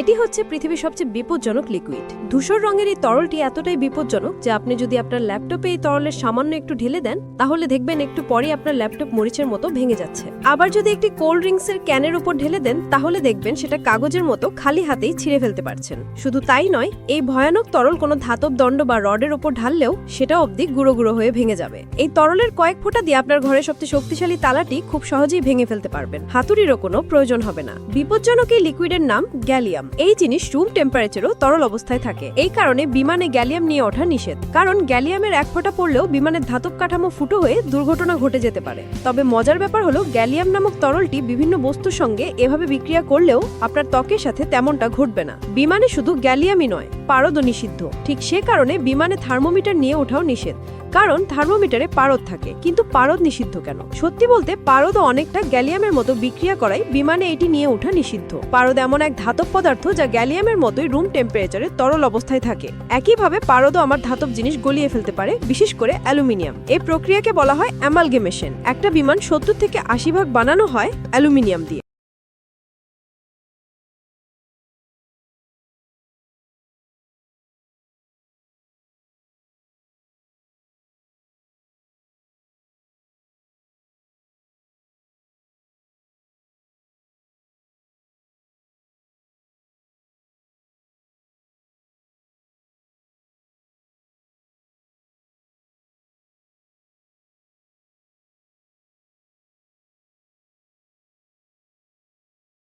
এটি হচ্ছে পৃথিবীর সবচেয়ে বিপজ্জনক লিকুইড ধূসর রঙের এই তরলটি এতটাই বিপজ্জনক যে আপনি যদি আপনার ল্যাপটপে এই তরলের সামান্য একটু ঢেলে দেন, তাহলে দেখবেন একটু পরে আপনার ল্যাপটপ মরিচের মতো ভেঙে যাচ্ছে। আবার যদি একটি কোল্ড ড্রিঙ্কসের ক্যানের উপর ঢেলে দেন, তাহলে দেখবেন সেটা কাগজের মতো খালি হাতেই ছিঁড়ে ফেলতে পারছেন। শুধু তাই নয়, এই ভয়ানক তরল কোনো ধাতব দণ্ড বা রডের উপর ঢাললেও সেটা অবধি গুঁড়ো গুঁড়ো হয়ে ভেঙে যাবে। এই তরলের কয়েক ফোঁটা দিয়ে আপনার ঘরের সবচেয়ে শক্তিশালী তালাটি খুব সহজেই ভেঙে ফেলতে পারবেন। হাতুড়িরও কোনো প্রয়োজন হবে না। বিপজ্জনক এই লিকুইডের নাম গ্যালিয়াম। এই জিনিস রুম টেম্পারেচারও তরল অবস্থায় থাকে। এই কারণে বিমানে গ্যালিয়াম নিয়ে ওঠা নিষেধ। কারণ গ্যালিয়ামের এক ফোঁটা পড়লেও বিমানের ধাতব কাঠামো ফুটো হয়ে দুর্ঘটনা ঘটে যেতে পারে। তবে মজার ব্যাপার হলো, গ্যালিয়াম নামক তরলটি বিভিন্ন বস্তুর সঙ্গে এভাবে বিক্রিয়া করলেও আপনার ত্বকের সাথে তেমনটা ঘটবে না। বিমানে শুধু গ্যালিয়ামই নয়, পারদ নিষিদ্ধ। ঠিক সে কারণে বিমানে থার্মোমিটার নিয়ে ওঠাও নিষেধ। কারণ থার্মোমিটারে পারদ থাকে। কিন্তু পারদ নিষিদ্ধ কেন? সত্যি বলতে, পারদ অনেকটা গ্যালিয়ামের মতো বিক্রিয়া করায় বিমানে এটি নিয়ে ওঠা নিষিদ্ধ। পারদ এমন এক ধাতব পদার্থ যা গ্যালিয়ামের মতোই রুম টেম্পারেচারে তরল অবস্থায় থাকে। একইভাবে পারদও আমার ধাতব জিনিস গলিয়ে ফেলতে পারে, বিশেষ করে অ্যালুমিনিয়াম। এই প্রক্রিয়াকে বলা হয় অ্যামালগেমেশন। একটা বিমান সত্তর থেকে আশি ভাগ বানানো হয় অ্যালুমিনিয়াম দিয়ে।